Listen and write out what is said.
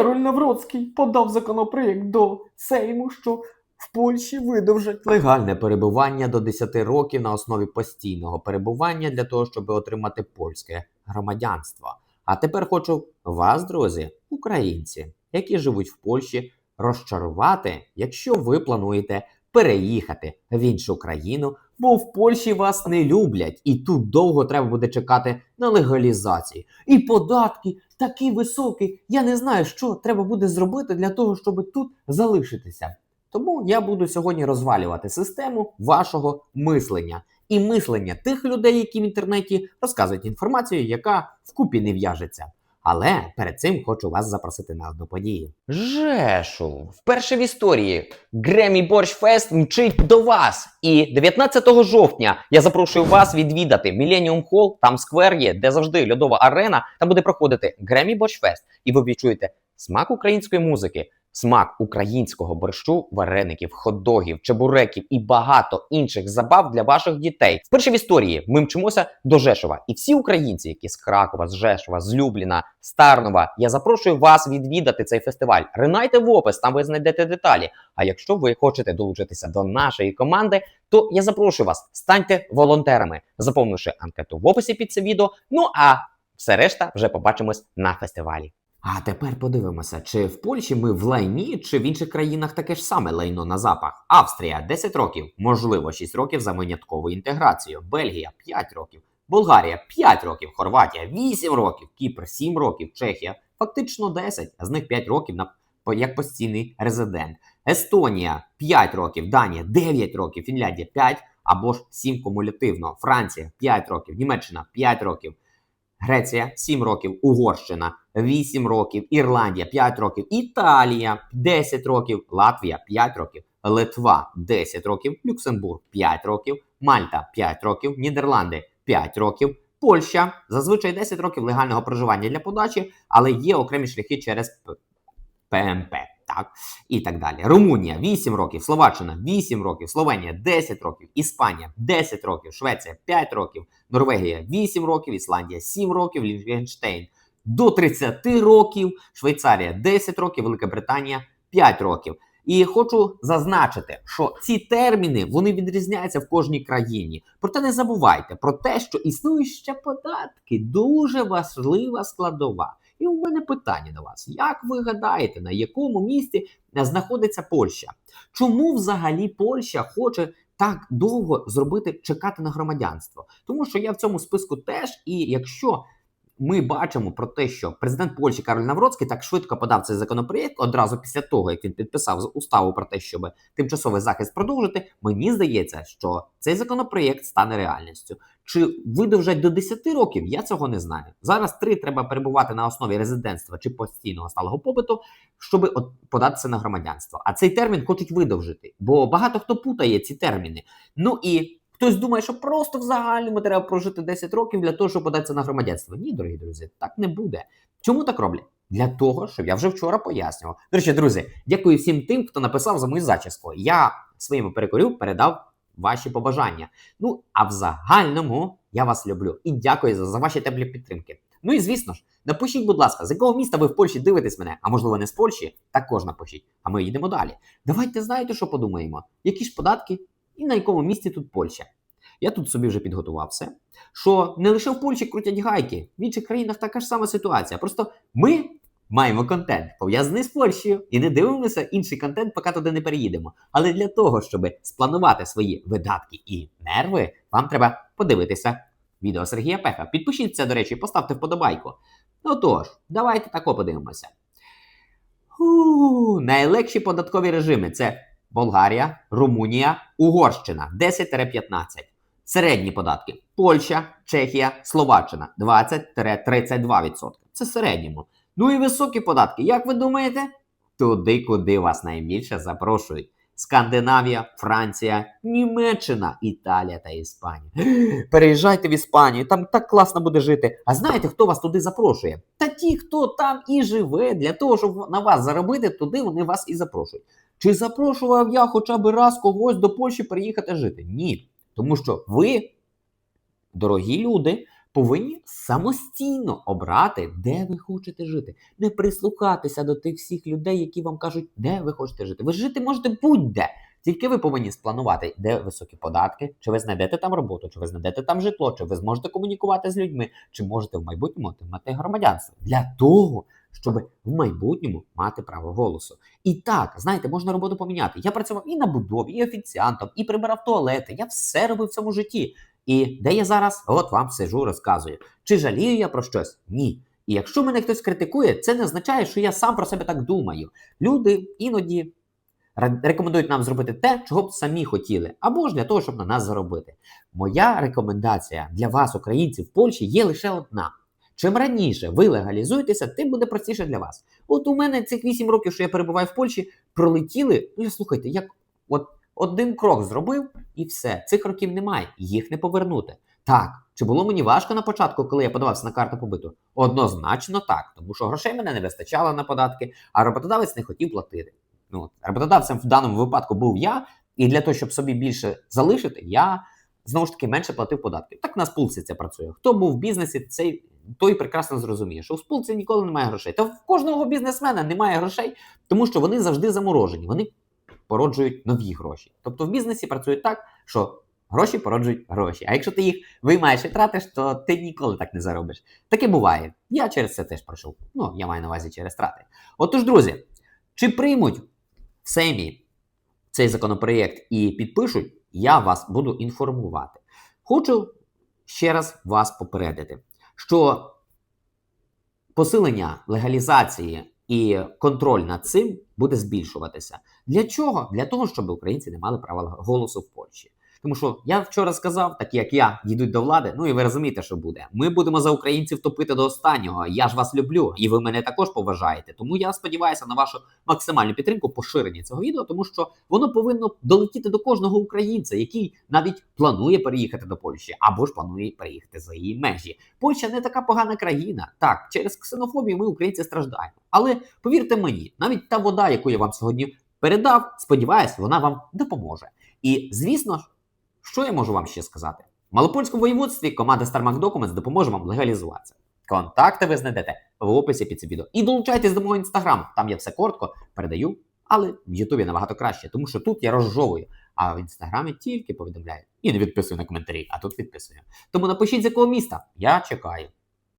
Кароль Навроцький подав законопроєкт до Сейму, що в Польщі видовжать Легальне перебування до 10 років на основі постійного перебування для того, щоб отримати польське громадянство. А тепер хочу вас, друзі, українці, які живуть в Польщі, розчарувати, якщо ви плануєте переїхати в іншу країну, бо в Польщі вас не люблять, і тут довго треба буде чекати на легалізації. І податки такі високий. Я не знаю, що треба буде зробити для того, щоб тут залишитися. Тому я буду сьогодні розвалювати систему вашого мислення і мислення тих людей, які в інтернеті розказують інформацію, яка вкупі не в'яжеться. Але перед цим хочу вас запросити на одну подію. Жешу, вперше в історії Гремі Борщ Фест мчить до вас. І 19 жовтня я запрошую вас відвідати Millennium Hall, там сквер є, де завжди льодова арена. Там буде проходити Гремі Борщ Фест. І ви відчуєте смак української музики, смак українського борщу, вареників, хот-догів, чебуреків і багато інших забав для ваших дітей. Вперше в історії ми мчимося до Жешова. І всі українці, які з Кракова, з Жешова, з Любліна, з Тарнова, я запрошую вас відвідати цей фестиваль. Ринайте в опис, там ви знайдете деталі. А якщо ви хочете долучитися до нашої команди, то я запрошую вас, станьте волонтерами, заповнивши анкету в описі під це відео. Ну а все решта вже побачимось на фестивалі. А тепер подивимося, чи в Польщі ми в лайні, чи в інших країнах таке ж саме лайно на запах. Австрія 10 років, можливо, 6 років за виняткову інтеграцію. Бельгія 5 років, Болгарія 5 років, Хорватія 8 років, Кіпр 7 років, Чехія фактично 10, а з них 5 років на як постійний резидент. Естонія 5 років, Данія 9 років, Фінляндія 5 або ж 7 кумулятивно. Франція 5 років, Німеччина 5 років. Греція 7 років, Угорщина 8 років, Ірландія 5 років, Італія 10 років, Латвія 5 років, Литва 10 років, Люксембург 5 років, Мальта 5 років, Нідерланди 5 років, Польща зазвичай 10 років легального проживання для подачі, але є окремі шляхи через ПМП. Так, і так далі. Румунія 8 років, Словаччина 8 років, Словенія 10 років, Іспанія 10 років, Швеція 5 років, Норвегія 8 років, Ісландія 7 років, Ліхтенштейн до 30 років, Швейцарія 10 років, Велика Британія 5 років. І хочу зазначити, що ці терміни вони відрізняються в кожній країні. Проте не забувайте про те, що існують ще податки, дуже важлива складова. І у мене питання до вас: як ви гадаєте, на якому місці е, знаходиться Польща? Чому взагалі Польща хоче так довго зробити чекати на громадянство? Тому що я в цьому списку теж, і якщо ми бачимо про те, що президент Польщі Кароль Навроцький так швидко подав цей законопроєкт одразу після того, як він підписав уставу про те, щоб тимчасовий захист продовжити. Мені здається, що цей законопроєкт стане реальністю. Чи видовжать до 10 років? Я цього не знаю. Зараз три треба перебувати на основі резидентства чи постійного сталого побиту, щоб податися на громадянство. А цей термін хочуть видовжити, бо багато хто путає ці терміни. Ну і хтось думає, що просто в загальному треба прожити 10 років для того, щоб податися на громадянство. Ні, дорогі друзі, так не буде. Чому так роблять? Для того, щоб я вже вчора пояснював. До речі, друзі, дякую всім тим, хто написав за мою зачіску. Я своєму перекорю передав ваші побажання. Ну а в загальному я вас люблю і дякую за, за ваші теплі підтримки. Ну і звісно ж, напишіть, будь ласка, з якого міста ви в Польщі дивитесь мене, а можливо не з Польщі, також напишіть. А ми їдемо далі. Давайте знаєте, що подумаємо, які ж податки і на якому місці тут Польща. Я тут собі вже підготував все, що не лише в Польщі крутять гайки, в інших країнах така ж сама ситуація. Просто ми маємо контент пов'язаний з Польщею і не дивимося інший контент, поки туди не переїдемо. Але для того, щоб спланувати свої видатки і нерви, вам треба подивитися відео Сергія Пеха. Підпишіться, до речі, поставте вподобайку. Ну тож, давайте тако подивимося. Фу, найлегші податкові режими це Болгарія, Румунія, Угорщина 10-15. Середні податки Польща, Чехія, Словаччина 20-32%. Це середньому. Ну і високі податки, як ви думаєте? Туди, куди вас найбільше запрошують. Скандинавія, Франція, Німеччина, Італія та Іспанія. Переїжджайте в Іспанію, там так класно буде жити. А знаєте, хто вас туди запрошує? Та ті, хто там і живе, для того, щоб на вас заробити, туди вони вас і запрошують. Чи запрошував я хоча б раз когось до Польщі переїхати жити? Ні. Тому що ви, дорогі люди, повинні самостійно обрати, де ви хочете жити. Не прислухатися до тих всіх людей, які вам кажуть, де ви хочете жити. Ви жити можете будь-де. Тільки ви повинні спланувати, де високі податки, чи ви знайдете там роботу, чи ви знайдете там житло, чи ви зможете комунікувати з людьми, чи можете в майбутньому отримати громадянство для того, щоб в майбутньому мати право голосу. І так, знаєте, можна роботу поміняти. Я працював і на будові, і офіціантом, і прибирав туалети. Я все робив в цьому житті. І де я зараз? От вам сижу, розказую. Чи жалію я про щось? Ні. І якщо мене хтось критикує, це не означає, що я сам про себе так думаю. Люди іноді рекомендують нам зробити те, чого б самі хотіли, або ж для того, щоб на нас заробити. Моя рекомендація для вас, українців в Польщі, є лише одна. Чим раніше ви легалізуєтеся, тим буде простіше для вас. От у мене цих 8 років, що я перебуваю в Польщі, пролетіли. Ну, слухайте, як от один крок зробив, і все. Цих років немає, їх не повернути. Так, чи було мені важко на початку, коли я подавався на карту побиту? Однозначно так, тому що грошей мене не вистачало на податки, а роботодавець не хотів платити. Ну, от, роботодавцем в даному випадку був я, і для того, щоб собі більше залишити, я знову ж таки менше платив податки. Так на спулці це працює. Хто був в бізнесі, цей той прекрасно зрозуміє, що в спулці ніколи немає грошей. Та в кожного бізнесмена немає грошей, тому що вони завжди заморожені. Вони породжують нові гроші. Тобто в бізнесі працюють так, що гроші породжують гроші. А якщо ти їх виймаєш і тратиш, то ти ніколи так не заробиш. Таке буває. Я через це теж пройшов. Ну, я маю на увазі через трати. Отож, друзі, чи приймуть в цей законопроєкт і підпишуть, я вас буду інформувати. Хочу ще раз вас попередити, що посилення легалізації і контроль над цим буде збільшуватися. Для чого? Для того, щоб українці не мали права голосу в Польщі. Тому що я вчора сказав, такі як я дійдуть до влади. Ну і ви розумієте, що буде. Ми будемо за українців топити до останнього. Я ж вас люблю, і ви мене також поважаєте. Тому я сподіваюся на вашу максимальну підтримку поширення цього відео, тому що воно повинно долетіти до кожного українця, який навіть планує переїхати до Польщі або ж планує переїхати за її межі. Польща не така погана країна. Так, через ксенофобію ми, українці, страждаємо. Але повірте мені, навіть та вода, яку я вам сьогодні передав, сподіваюсь, вона вам допоможе. І звісно ж. Що я можу вам ще сказати? В Малопольському воєводстві команда StarMac Documents допоможе вам легалізуватися. Контакти ви знайдете в описі під цим відео. І долучайтесь до мого інстаграму, там я все коротко передаю, але в Ютубі набагато краще, тому що тут я розжовую, а в інстаграмі тільки повідомляю. І не відписую на коментарі, а тут відписую. Тому напишіть з якого міста. Я чекаю.